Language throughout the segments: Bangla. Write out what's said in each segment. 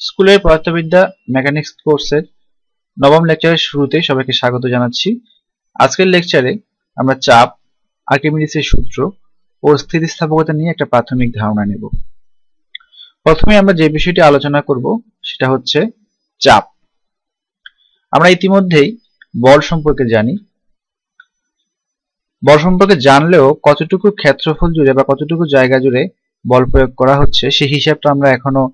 স্কুলের পদার্থবিদ্যা মেকানিক্স কোর্সের নবম লেকচারের শুরুতে সবাইকে স্বাগত জানাচ্ছি। আজকের লেকচারে আমরা চাপ, আর্কিমিডিসের সূত্র ও স্থিতিস্থাপকতা নিয়ে একটা প্রাথমিক ধারণা নেব। প্রথমে আমরা যে বিষয়টি আলোচনা করব সেটা হচ্ছে চাপ। আমরা ইতিমধ্যেই বল সম্পর্কে জানি। বল সম্পর্কে জানলেও কতটুকু ক্ষেত্রফল জুড়ে বা কতটুকু জায়গা জুড়ে বল প্রয়োগ করা হচ্ছে সেই হিসাবটা আমরা এখনও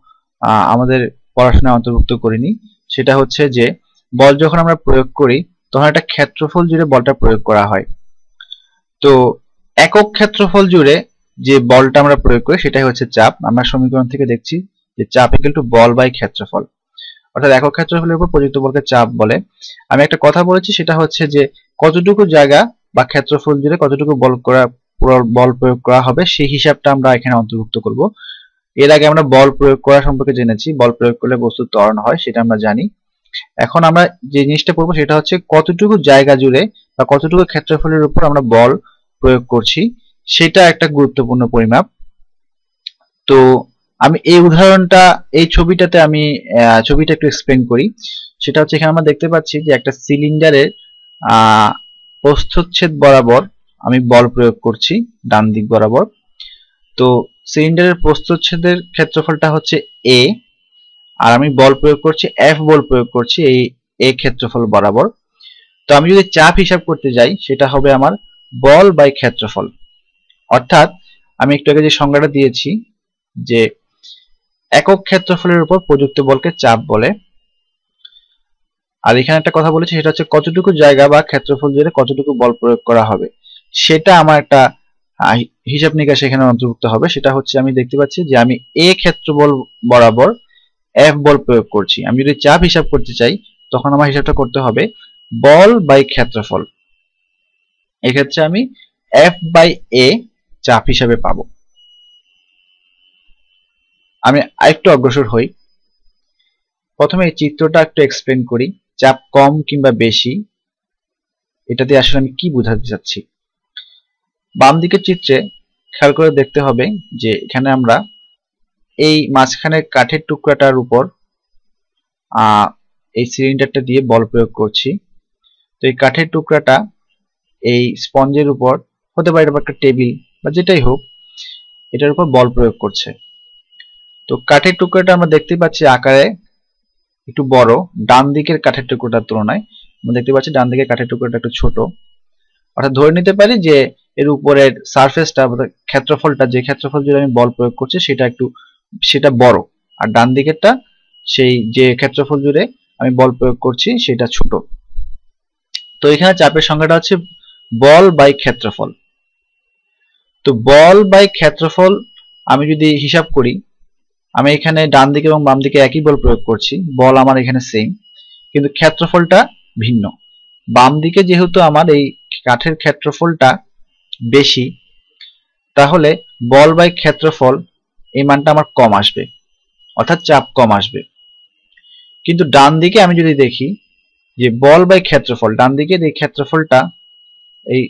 আমাদের পড়াশোনায় অন্তর্ভুক্ত করিনি। সেটা হচ্ছে যে, বল যখন আমরা প্রয়োগ করি, তখন একটা ক্ষেত্রফল জুড়ে বলটা প্রয়োগ করা হয়। তো, একক ক্ষেত্রফল জুড়ে যে বলটা আমরা প্রয়োগ করি, সেটাই হচ্ছে চাপ। আমরা সমীকরণ থেকে দেখছি যে চাপ ইকুয়াল টু বল বাই ক্ষেত্রফল। অর্থাৎ একক ক্ষেত্রফলের উপর প্রযুক্ত বলকে চাপ বলে। আমি একটা কথা বলেছি, সেটা হচ্ছে যে, কতটুকু জায়গা বা ক্ষেত্রফল জুড়ে কতটুকু বল করা, বল প্রয়োগ করা হবে, সেই হিসাবটা আমরা এখানে অন্তর্ভুক্ত করব। এর আগে আমরা বল প্রয়োগ করা সম্পর্কে জেনেছি। বল প্রয়োগ করলে বস্তু ত্বরণ হয়, সেটা আমরা জানি। এখন আমরা যে জিনিসটা পড়ব সেটা হচ্ছে কতটুকু জায়গা জুড়ে বা কতটুকু ক্ষেত্রফলের উপর আমরা বল প্রয়োগ করছি, সেটা একটা গুরুত্বপূর্ণ পরিমাপ। তো আমি এই উদাহরণটা, এই ছবিটাতে আমি ছবিটা একটু এক্সপ্লেন করি। সেটা হচ্ছে এখানে আমরা দেখতে পাচ্ছি যে একটা সিলিন্ডারের প্রস্থচ্ছেদ বরাবর আমি বল প্রয়োগ করছি ডান দিক বরাবর। তো সিলিন্ডারের প্রস্থচ্ছেদের ক্ষেত্রফলটা হচ্ছে এ আর আমি বল প্রয়োগ করছি এফ বল প্রয়োগ করছি, এই এ ক্ষেত্রফল বরাবর। তো আমি যদি চাপ হিসাব করতে যাই, সেটা হবে আমার বল বাই ক্ষেত্রফল। অর্থাৎ আমি একটু আগে যে সংজ্ঞাটা দিয়েছি, যে একক ক্ষেত্রফলের উপর প্রযুক্ত বলকে চাপ বলে, আর এখানে একটা কথা বলেছি, সেটা হচ্ছে কতটুকু জায়গা বা ক্ষেত্রফল জুড়ে কতটুকু বল প্রয়োগ করা হবে। সেটা আমার একটা হিসাব নিকাশ এখানে অন্তর্ভুক্ত হবে। সেটা হচ্ছে আমি দেখতে পাচ্ছি যে আমি এ ক্ষেত্র বল বরাবর এফ বল প্রয়োগ করছি। আমি যদি চাপ হিসাব করতে চাই, তখন আমার হিসাবটা করতে হবে বল বাই ক্ষেত্রফল। এক্ষেত্রে আমি এফ বাই এ চাপ হিসাবে পাবো। আমি আরেকটু অগ্রসর হই। প্রথমে এই চিত্রটা একটু এক্সপ্লেন করি। চাপ কম কিংবা বেশি এটাতে আসলে আমি কি বোঝাতে চাচ্ছি? বাম দিকের চিত্রে খেয়াল করে দেখতে হবে যে এখানে আমরা এই মাঝখানের কাঠের টুকরাটার উপর এই সিলিন্ডারটা দিয়ে বল প্রয়োগ করছি। তো এই কাঠের টুকরাটা এই স্পঞ্জের উপর, হতে পারে এটা একটা টেবিল বা যেটাই হোক, এটার উপর বল প্রয়োগ করছে। তো কাঠের টুকরাটা আমরা দেখতে পাচ্ছি আকারে একটু বড় ডান দিকের কাঠের টুকরোটার তুলনায়। আমরা দেখতে পাচ্ছি ডান দিকের কাঠের টুকরোটা একটু ছোট। অর্থাৎ ধরে নিতে পারি যে এর উপরের সারফেসটা ক্ষেত্রফলটা, যে ক্ষেত্রফল জুড়ে আমি বল প্রয়োগ করছি, সেটা একটু, সেটা বড়। আর ডান দিকেরটা, সেই যে ক্ষেত্রফল জুড়ে আমি বল প্রয়োগ করছি, সেটা ছোট। তো এখানে চাপের সংখ্যাটা হচ্ছে বল বাই ক্ষেত্রফল। তো বল বাই ক্ষেত্রফল আমি যদি হিসাব করি, আমি এখানে ডান দিকে এবং বাম দিকে একই বল প্রয়োগ করছি, বল আমার এখানে সেম কিন্তু ক্ষেত্রফলটা ভিন্ন। বাম দিকে যেহেতু আমার এই কাঠের ক্ষেত্রফলটা বেশি, তাহলে বল বাই ক্ষেত্রফল এই মানটা আমার কম আসবে, অর্থাৎ চাপ কম আসবে। কিন্তু ডান দিকে আমি যদি দেখি যে বল বাই ক্ষেত্রফল, ডান দিকে এই ক্ষেত্রফলটা, এই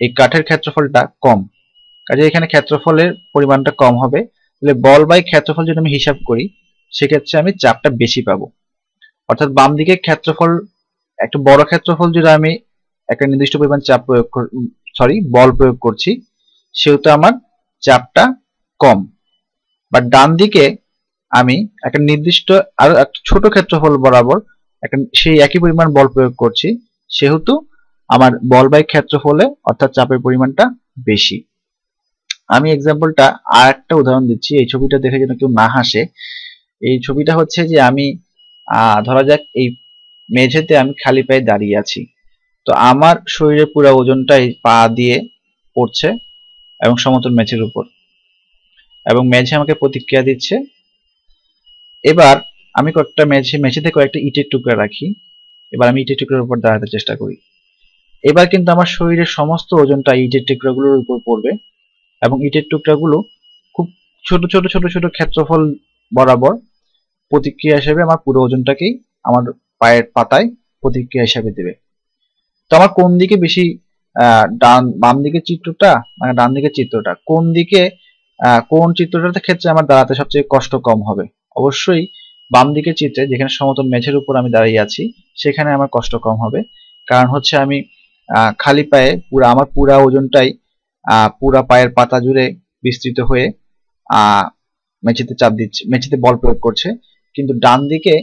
এই কাঠের ক্ষেত্রফলটা কম। কাজে এখানে ক্ষেত্রফলের পরিমাণটা কম হবে, তাহলে বল বাই ক্ষেত্রফল যদি আমি হিসাব করি, সেক্ষেত্রে আমি চাপটা বেশি পাবো। অর্থাৎ বাম দিকে ক্ষেত্রফল, একটা বড় ক্ষেত্রফল যদি আমি একটা নির্দিষ্ট পরিমাণ চাপ প্রয়োগ সরি বল প্রয়োগ করছি, সেহেতু আমার চাপটা কম। বা ডান দিকে আমি একটা নির্দিষ্ট আরও একটা ছোট ক্ষেত্রফল বরাবর একটা সেই একই পরিমাণ বল প্রয়োগ করছি, সেহেতু আমার বল বাই ক্ষেত্রফলে অর্থাৎ চাপের পরিমাণটা বেশি। আমি এক্সাম্পলটা আর একটা উদাহরণ দিচ্ছি, এই ছবিটা দেখে যেন কেউ না হাসে। এই ছবিটা হচ্ছে যে আমি ধরা যাক এই মেঝেতে আমি খালি পায়ে দাঁড়িয়ে আছি। তো আমার শরীরের পুরো ওজনটা এই পা দিয়ে পড়ছে এবং সমতল মেঝের উপর। এবং মেঝে আমাকে প্রতিক্রিয়া দিচ্ছে। এবার আমি কয়েকটা মেঝে, মেঝেতে কয়েকটা ইটের টুকরা রাখি। এবার আমি ইটের টুকরার উপর দাঁড়াতে চেষ্টা করি। এবার কিন্তু আমার শরীরের সমস্ত ওজনটা ইটের টুকরাগুলোর উপর পড়বে এবং ইটের টুকরাগুলো খুব ছোট ছোট ছোট ছোট ক্ষেত্রফল বরাবর প্রতিক্রিয়া হিসেবে আমার পুরো ওজনটাকেই আমার পায়ের পাতায় প্রতিক্রিয়া হিসাবে দেবে। তো আমার কোন দিকে বেশি ডান, বাম দিকের চিত্রটা মানে ডান দিকের চিত্রটা, কোন দিকে কোন চিত্রটার ক্ষেত্রে আমার দাঁড়াতে সবচেয়ে কষ্ট কম হবে? অবশ্যই বাম দিকে চিত্রে, যেখানে সমতল মেঝের উপর আমি দাঁড়িয়ে আছি, সেখানে আমার কষ্ট কম হবে। কারণ হচ্ছে আমি খালি পায়ে পুরো, আমার পুরা ওজনটাই পুরা পায়ের পাতা জুড়ে বিস্তৃত হয়ে মেঝেতে চাপ দিচ্ছে, মেঝেতে বল প্রয়োগ করছে। কিন্তু ডান দিকে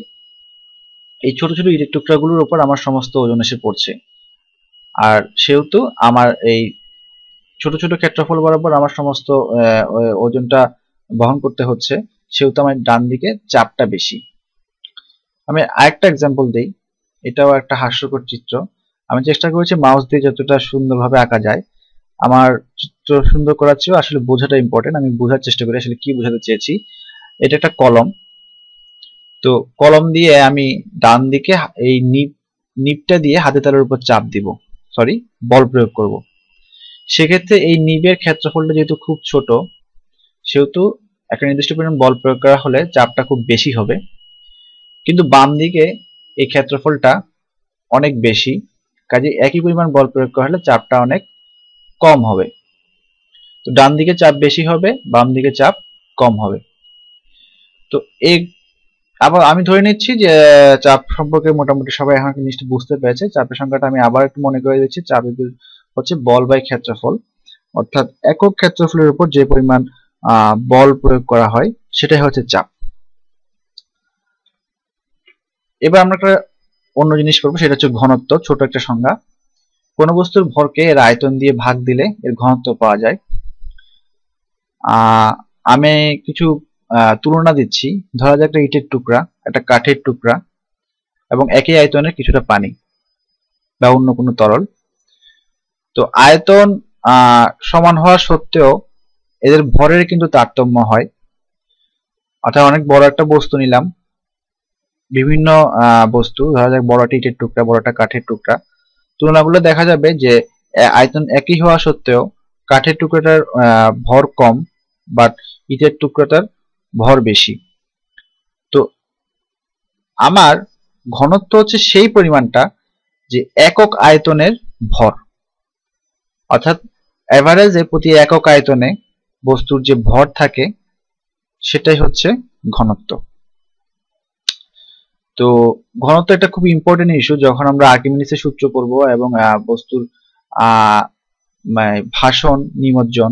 এই ছোট ছোট ইটের টুকরাগুলোর উপর আমার সমস্ত ওজন এসে পড়ছে। আর সেহেতু আমার এই ছোট ছোট ক্ষেত্রফল বরাবর আমার সমস্ত ওজনটা বহন করতে হচ্ছে, সেহেতু আমার ডান দিকে চাপটা বেশি। আমি আরেকটা এক্সাম্পল দিই, এটাও একটা হাস্যকর চিত্র। আমি চেষ্টা করেছি মাউস দিয়ে যতটা সুন্দরভাবে আঁকা যায়। আমার চিত্র সুন্দর করার চেয়েও আসলে বোঝাটা ইম্পর্টেন্ট আমি বোঝার চেষ্টা করি আসলে কি বোঝাতে চেয়েছি। এটা একটা কলম। তো কলম দিয়ে আমি ডান দিকে এই নিপ, নিপটা দিয়ে হাতে তালের উপর চাপ দিব। সরি বল প্রয়োগ করব। সেক্ষেত্রে এই নিবের ক্ষেত্রফলটা যেহেতু খুব ছোট, সেহেতু একটা নির্দিষ্ট পরিমাণ বল প্রয়োগ করা হলে চাপটা খুব বেশি হবে। কিন্তু বাম দিকে এই ক্ষেত্রফলটা অনেক বেশি, কাজে একই পরিমাণ বল প্রয়োগ করা হলে চাপটা অনেক কম হবে। তো ডান দিকে চাপ বেশি হবে, বাম দিকে চাপ কম হবে। তো এই আবার আমি ধরে নিচ্ছি যে, চাপ সম্পর্কে মোটামুটি সবাই এখন জিনিসটা বুঝতে পেরেছে। চাপের সংখ্যাটা আমি আবার একটু মনে করে দিচ্ছি। চাপ হচ্ছে বল বাই ক্ষেত্রফল। অর্থাৎ একক ক্ষেত্রফলের উপর যে পরিমাণ বল প্রয়োগ করা হয়, সেটাই হচ্ছে চাপ। এবার আমরা একটা অন্য জিনিস করব, সেটা হচ্ছে ঘনত্ব, ছোট একটা সংজ্ঞা। কোন বস্তুর ভরকে এর আয়তন দিয়ে ভাগ দিলে এর ঘনত্ব পাওয়া যায়। আমি কিছু তুলনা দিচ্ছি। ধরা যাক একটা ইটের টুকরা, একটা কাঠের টুকরা এবং একই আয়তনের কিছুটা পানি বা অন্য কোনো তরল। তো আয়তন সমান হওয়া সত্ত্বেও এদের ভরের কিন্তু তারতম্য হয়। অর্থাৎ অনেক বড় একটা বস্তু নিলাম। বিভিন্ন বস্তু, ধরা যাক বড়টা ইটের টুকরা বড়টা কাঠের টুকরা। তুলনাগুলো দেখা যাবে যে আয়তন একই হওয়া সত্ত্বেও কাঠের টুকরাটার ভর কম বাট ইটের টুকরাটার ভর বেশি। তো আমার ঘনত্ব হচ্ছে সেই পরিমাণটা যে একক আয়তনের ভর। অর্থাৎ অ্যাভারেজে প্রতি একক আয়তনে বস্তুর যে ভর থাকে, সেটাই হচ্ছে ঘনত্ব। তো ঘনত্ব একটা খুব ইম্পর্টেন্ট ইস্যু যখন আমরা আর্কিমিডিসের সূত্র করব এবং বস্তুর ভাষণ, নিমজ্জন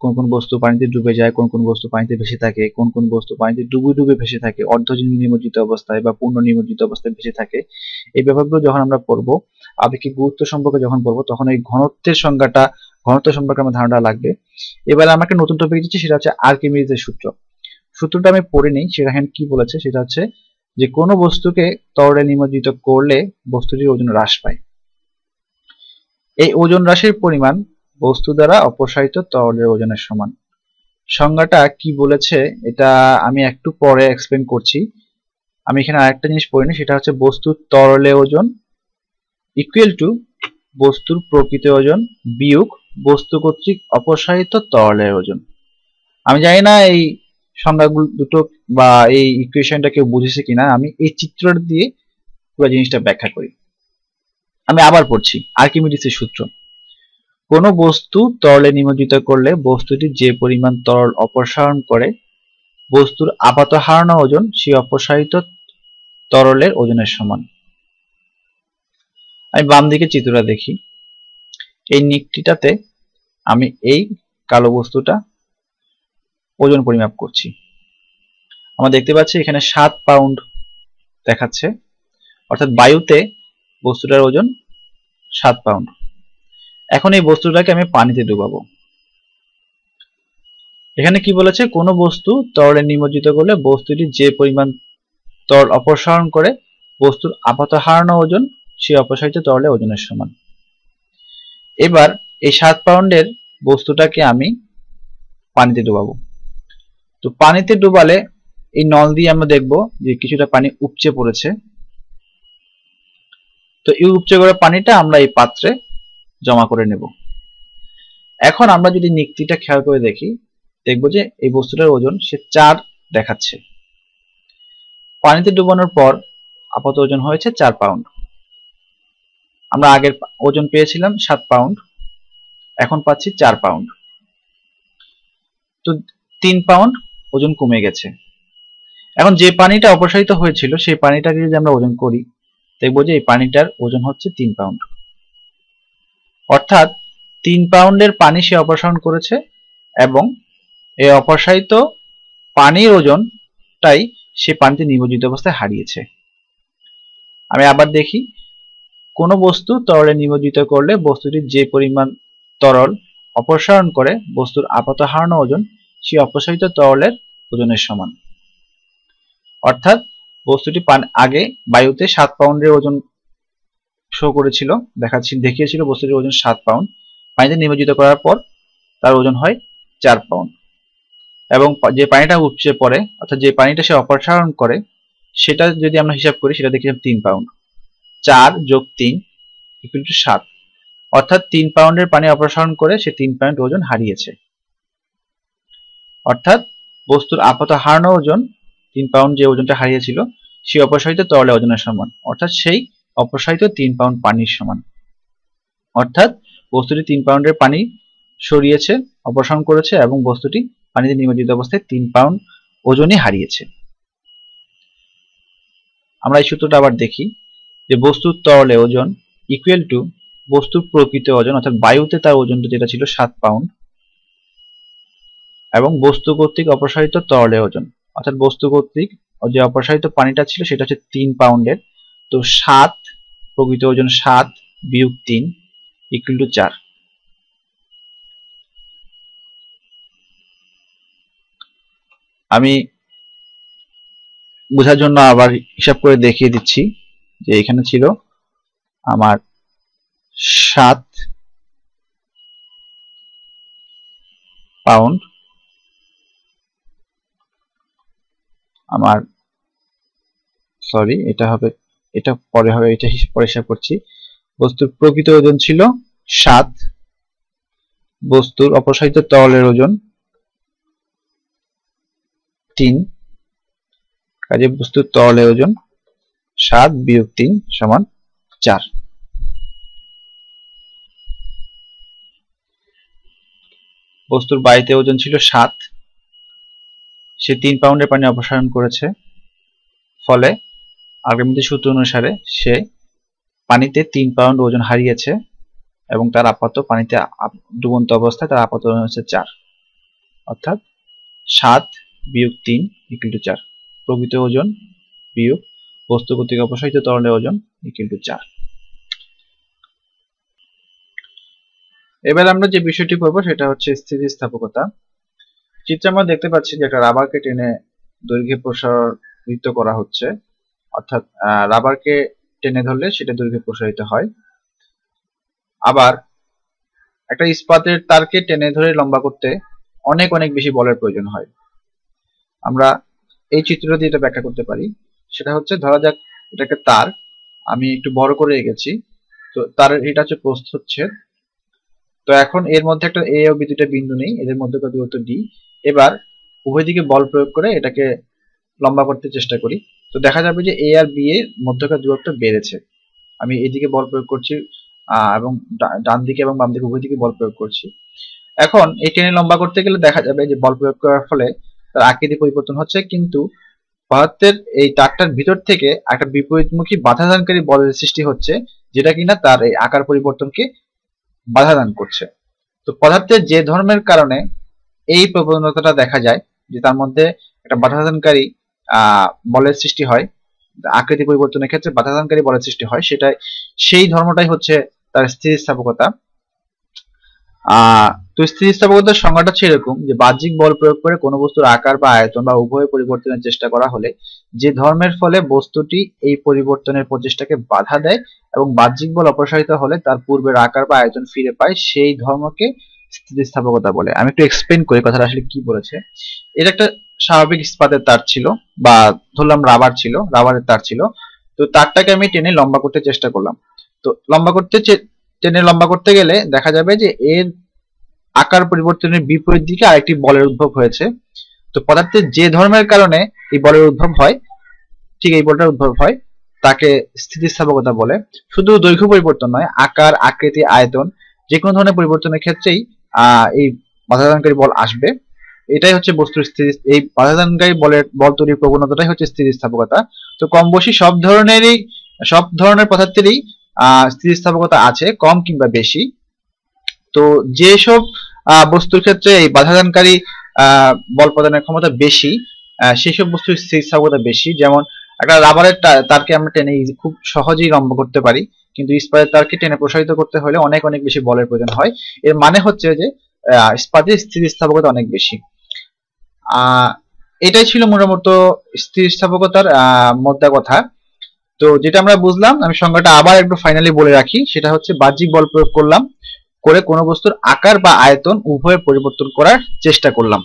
কোন কোন বস্তু পানিতে ডুবে যায়, কোন কোন বস্তু পানিতে ভেসে থাকে, কোন কোন বস্তু পানিতে ডুবে ডুবে ভেসে থাকে অর্ধজীব নিমজ্জিত অবস্থায় বা পূর্ণ নিমজ্জিত অবস্থায় ভেসে থাকে। এই ব্যাপারগুলো যখন আমরা পড়ব আপেক্ষিক গুরুত্ব সম্পর্কে যখন পড়ব, তখন এই ঘনত্বের সংজ্ঞাটা, ঘনত্ব সম্পর্কে আমার ধারণা লাগবে। এবার আমাকে নতুন টপিক দিচ্ছে, সেটা হচ্ছে আর্কিমিডিসের সূত্র। সূত্রটা আমি পড়ে নিই, সেটা কি বলেছে? সেটা হচ্ছে যে কোনো বস্তুকে তরলে নিমজ্জিত করলে বস্তুটির ওজন হ্রাস পায়। এই ওজন হ্রাসের পরিমাণ বস্তু দ্বারা অপসারিত তরলের ওজনের সমান। সংজ্ঞাটা কি বলেছে, এটা আমি একটু পরে এক্সপ্লেন করছি। আমি এখানে আরেকটা জিনিস পড়িনি সেটা হচ্ছে বস্তুর তরলে ওজন ইকুয়াল টু বস্তুর প্রকৃত ওজন বিয়োগ বস্তু কর্তৃক অপসারিত তরলের ওজন। আমি জানি না এই সংজ্ঞাগুলো দুটো বা এই ইকুয়েশনটা কেউ বুঝেছে কিনা, আমি এই চিত্রটা দিয়ে পুরো জিনিসটা ব্যাখ্যা করি। আমি আবার পড়ছি, আর্কিমিডিসের সূত্র। কোন বস্তু তরলে নিমজ্জিত করলে বস্তুটি যে পরিমাণ তরল অপসারণ করে, বস্তুর আপাত হারানো ওজন, সেই অপসারিত তরলের ওজনের সমান। আমি বাম দিকে চিত্রটা দেখি। এই নিকটিটাতে আমি এই কালো বস্তুটা ওজন পরিমাপ করছি। আমরা দেখতে পাচ্ছি এখানে সাত পাউন্ড দেখাচ্ছে। অর্থাৎ বায়ুতে বস্তুটার ওজন সাত পাউন্ড। এখন এই বস্তুটাকে আমি পানিতে ডুবাবো। এখানে কি বলেছে? কোন বস্তু তরলে নিমজ্জিত করলে বস্তুটি যে পরিমাণ তরল অপসারণ করে, বস্তুর আপাত হারানো ওজন, সেই অপসারিত তরলে ওজনের সমান। এবার এই সাত পাউন্ডের বস্তুটাকে আমি পানিতে ডুবাবো। তো পানিতে ডুবালে এই নল দিয়ে আমরা দেখব যে কিছুটা পানি উপচে পড়েছে। তো এই উপচে করা পানিটা আমরা এই পাত্রে জমা করে নেব। এখন আমরা যদি নিক্তিটা খেয়াল করে দেখি, দেখব যে এই বস্তুটার ওজন সে চার দেখাচ্ছে। পানিতে ডুবানোর পর আপাত ওজন হয়েছে চার পাউন্ড। আমরা আগের ওজন পেয়েছিলাম সাত পাউন্ড, এখন পাচ্ছি চার পাউন্ড। তো তিন পাউন্ড ওজন কমে গেছে। এখন যে পানিটা অপসারিত হয়েছিল, সেই পানিটাকে যদি আমরা ওজন করি, দেখব যে এই পানিটার ওজন হচ্ছে তিন পাউন্ড। অর্থাৎ তিন পাউন্ডের পানি সে অপসারণ করেছে এবং এ অপসারিত পানির ওজনটাই সে পানিতে নিমজ্জিত অবস্থায় হারিয়েছে। আমি আবার দেখি, কোনো বস্তু তরলে নিমজ্জিত করলে বস্তুটির যে পরিমাণ তরল অপসারণ করে, বস্তুর আপাত হারানো ওজন সেই অপসারিত তরলের ওজনের সমান। অর্থাৎ বস্তুটি পান আগে বায়ুতে সাত পাউন্ডের ওজন শো করেছিল, দেখাচ্ছি, দেখিয়েছিল বস্তুটির ওজন সাত পাউন্ড পানিতে নিমজ্জিত করার পর তার ওজন হয় চার পাউন্ড এবং যে পানিটা উপচে পড়ে, অর্থাৎ যে পানিটা সে অপসারণ করে, সেটা যদি আমরা হিসাব করি, সেটা দেখি তিন পাউন্ড চার যোগ তিন ইকুয়াল টু সাত। অর্থাৎ তিন পাউন্ডের পানি অপসারণ করে সে তিন পাউন্ড ওজন হারিয়েছে। অর্থাৎ বস্তুর আপাত হারানো ওজন, তিন পাউন্ড যে ওজনটা হারিয়েছিল, সেই অপসারিত তরলে ওজনের সমান। অর্থাৎ সেই অপসারিত তিন পাউন্ড পানির সমান। অর্থাৎ বস্তুটি তিন পাউন্ডের পানি সরিয়েছে, অপসারণ করেছে এবং বস্তুটি পানিতে নিমজ্জিত অবস্থায় তিন পাউন্ড ওজনই হারিয়েছে। আমরা এই সূত্রটা আবার দেখি যে বস্তুর তরলে ওজন ইকুয়াল টু বস্তুর প্রকৃত ওজন, অর্থাৎ বায়ুতে তার ওজনটা যেটা ছিল সাত পাউন্ড এবং বস্তু কর্তৃক অপসারিত তরলে ওজন, অর্থাৎ বস্তু কর্তৃক যে অপসারিত পানিটা ছিল সেটা হচ্ছে তিন পাউন্ডের তো সাত প্রকৃত ওজন সাত বিয়োগ তিন ইকুয়াল টু চার। আমি বোঝার জন্য আবার হিসাব করে দেখিয়ে দিচ্ছি যে এখানে ছিল আমার সাত পাউন্ড আমার সরি এটা হবে এটা পরে হবে, এটা পরে হিসাব করছি। বস্তুর প্রকৃত ওজন ছিল সাত। বস্তুর অপসারিত তরলের ওজন তিন। কাজে বস্তুর তরলের ওজন সাত বিয়োগ তিন সমান চার। বস্তুর বাড়িতে ওজন ছিল সাত। সে তিন পাউন্ডের পানি অপসারণ করেছে। ফলে আগামীতে সূত্র অনুসারে সে পানিতে তিন পাউন্ড ওজন হারিয়েছে এবং তার আপাত পানিতে ডুবন্ত অবস্থায় তার আপাত ওজন হচ্ছে চার। অর্থাৎ সাত বিয়োগ তিন ইকুয়াল টু চার। প্রকৃত ওজন বিয়োগ বস্তু কর্তৃক অপসারিত তরলের ওজন ইকুয়াল টু চার। এবার আমরা যে বিষয়টি পড়ব সেটা হচ্ছে স্থিতিস্থাপকতা। চিত্রে আমরা দেখতে পাচ্ছি যে একটা রাবারকে টেনে দৈর্ঘ্যে প্রসারিত করা হচ্ছে। অর্থাৎ রাবারকে টেনে ধরলে সেটা দৈর্ঘ্যে প্রসারিত হয়। আবার একটা ইস্পাতের তারকে টেনে ধরে লম্বা করতে অনেক অনেক বেশি বলের প্রয়োজন হয়। আমরা এই চিত্রটা দিয়ে এটা ব্যাখ্যা করতে পারি। সেটা হচ্ছে, ধরা যাক এটা একটা তার, আমি একটু বড় করে এগেছি তো তার, এটা হচ্ছে প্রস্থ হচ্ছে। তো এখন এর মধ্যে একটা এ ও বি দুটা বিন্দু নেই, এদের মধ্যে দূরত্ব ডি। এবার উভয় দিকে বল প্রয়োগ করে এটাকে লম্বা করতে চেষ্টা করি। তো দেখা যাবে যে এ আর বি এর মধ্যকার দূরত্ব বেড়েছে। আমি এদিকে বল প্রয়োগ করছি এবং ডান দিকে এবং বাম দিকে উভয় দিকে বল প্রয়োগ করছি। এখন এই টেনে লম্বা করতে গেলে দেখা যাবে যে বল প্রয়োগ করার ফলে তার আকৃতি পরিবর্তন হচ্ছে, কিন্তু পদার্থের এই তারটার ভিতর থেকে একটা বিপরীতমুখী বাধাদানকারী বলের সৃষ্টি হচ্ছে, যেটা কিনা তার এই আকার পরিবর্তনকে বাধাদান করছে। তো পদার্থের যে ধর্মের কারণে এই প্রবণতাটা দেখা যায়, যে তার মধ্যে একটা বাধাদানকারী বলের সৃষ্টি হয়, আকৃতি পরিবর্তনের ক্ষেত্রে বাধাদানকারী বলের সৃষ্টি হয়, সেটাই, সেই ধর্মটাই হচ্ছে তার স্থিতিস্থাপকতা। তো স্থিতিস্থাপকতার সংজ্ঞাটা হচ্ছে এরকম যে বাহ্যিক বল প্রয়োগ করে কোনো বস্তুর আকার বা আয়তন বা উভয় পরিবর্তনের চেষ্টা করা হলে যে ধর্মের ফলে বস্তুটি এই পরিবর্তনের প্রচেষ্টাকে বাধা দেয় এবং বাহ্যিক বল অপসারিত হলে তার পূর্বের আকার বা আয়তন ফিরে পায়, সেই ধর্মকে স্থিতিস্থাপকতা বলে। আমি একটু এক্সপ্লেন করি কথাটা আসলে কি বলেছে। এটা একটা স্বাভাবিক ইস্পাতের তার ছিল বা ধরলাম রাবার ছিল, রাবারের তার ছিল। তো তারটাকে আমি টেনে লম্বা করতে চেষ্টা করলাম। তো লম্বা করতে টেনে লম্বা করতে গেলে দেখা যাবে যে এর আকার পরিবর্তনের বিপরীত দিকে আরেকটি বলের উদ্ভব হয়েছে। তো পদার্থের যে ধর্মের কারণে এই বলের উদ্ভব হয়, ঠিক এই বলটার উদ্ভব হয়, তাকে স্থিতিস্থাপকতা বলে। শুধু দৈর্ঘ্য পরিবর্তন নয়, আকার, আকৃতি, আয়তন যে কোনো ধরনের পরিবর্তনের ক্ষেত্রেই, আহ, এই বাধাদানকারী বল আসবে। এটাই হচ্ছে বস্তুর স্থিতি এই বাধাদানকারী বলের বল তৈরির প্রবণতাটাই হচ্ছে স্থিতিস্থাপকতা। তো কম বেশি সব ধরনেরই সব ধরনের পদার্থেরই স্থিতিস্থাপকতা আছে, কম কিংবা বেশি। তো যেসব বস্তুর ক্ষেত্রে এই বাধাদানকারী বল প্রদানের ক্ষমতা বেশি সেই সব বস্তুর স্থিতিস্থাপকতা বেশি। যেমন একটা রাবারের তারকে আমরা টেনে খুব সহজেই লম্ব করতে পারি। কিন্তু ইস্পাতের তারকে টেনে প্রসারিত করতে হলে অনেক অনেক বেশি বলের প্রয়োজন হয়। এর মানে হচ্ছে যে ইস্পাতের স্থিতিস্থাপকতা অনেক বেশি। এটাই ছিল মোটামুট স্থিতিস্থাপকতার মোদ্দা কথা। তো যেটা আমরা বুঝলাম, আমি সংজ্ঞাটা আবার একটু ফাইনালি বলে রাখি, সেটা হচ্ছে বাহ্যিক বল প্রয়োগ করলাম, করে কোনো বস্তুর আকার বা আয়তন উভয়ের পরিবর্তন করার চেষ্টা করলাম।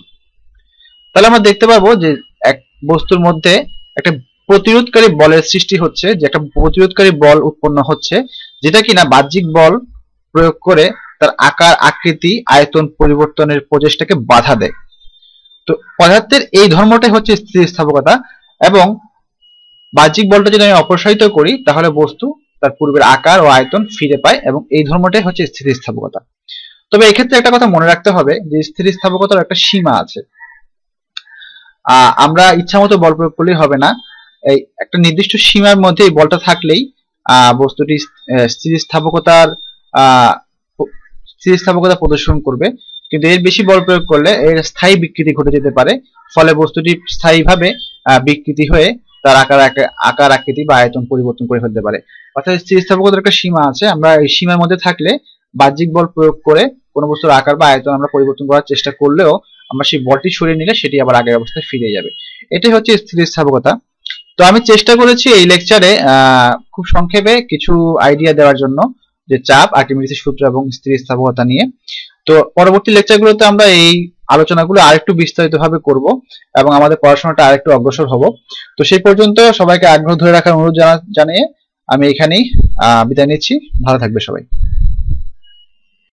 তাহলে আমরা দেখতে পাবো যে এক বস্তুর মধ্যে একটা প্রতিরোধকারী বলের সৃষ্টি হচ্ছে, যে একটা প্রতিরোধকারী বল উৎপন্ন হচ্ছে, যেটা কিনা বাহ্যিক বল প্রয়োগ করে তার আকার, আকৃতি, আয়তন পরিবর্তনের প্রচেষ্টাকে বাধা দেয়। তো পদার্থের এই ধর্মটাই হচ্ছে স্থিতিস্থাপকতা এবং বাহ্যিক বলটা যদি আমি অপসারিত করি, তাহলে বস্তু তার পূর্বের আকার ও আয়তন ফিরে পায় এবং এই ধর্মটাই হচ্ছে স্থিতিস্থাপকতা। তবে এক্ষেত্রে একটা কথা মনে রাখতে হবে যে স্থিতিস্থাপকতার একটা সীমা আছে। আমরা ইচ্ছা মতো বল প্রয়োগ করলেই হবে না। এই একটা নির্দিষ্ট সীমার মধ্যে এই বলটা থাকলেই বস্তুটি স্থিতিস্থাপকতার স্থিতিস্থাপকতা প্রদর্শন করবে। কিন্তু এর বেশি বল প্রয়োগ করলে এর স্থায়ী বিকৃতি ঘটে যেতে পারে। ফলে বস্তুটি স্থায়ীভাবে বিকৃতি হয়ে তার আকার আকার আকৃতি বা আয়তন পরিবর্তন করে ফেলতে পারে। অর্থাৎ স্থিতিস্থাপকতার একটা সীমা আছে। আমরা এই সীমার মধ্যে থাকলে বাহ্যিক বল প্রয়োগ করে কোনো বস্তুর আকার বা আয়তন আমরা পরিবর্তন করার চেষ্টা করলেও আমরা সেই বলটি সরিয়ে নিলে সেটি আবার আগের অবস্থায় ফিরে যাবে। এটাই হচ্ছে স্থিতিস্থাপকতা। তো আমি চেষ্টা করেছি এই লেকচারে খুব সংক্ষেপে কিছু আইডিয়া দেওয়ার জন্য। যে চাপ আর্কিমিডিসের সূত্র এবং স্থিতিস্থাপকতা নিয়ে। তো পরবর্তী লেকচারগুলোতে আমরা এই আলোচনাগুলো আরেকটু বিস্তারিতভাবে করব এবং আমাদের পড়াশোনাটা আরেকটু অগ্রসর হব। তো সেই পর্যন্ত সবাইকে আগ্রহ ধরে রাখার অনুরোধ জানিয়ে আমি এখানেই বিদায় নিচ্ছি। ভালো থাকবে সবাই।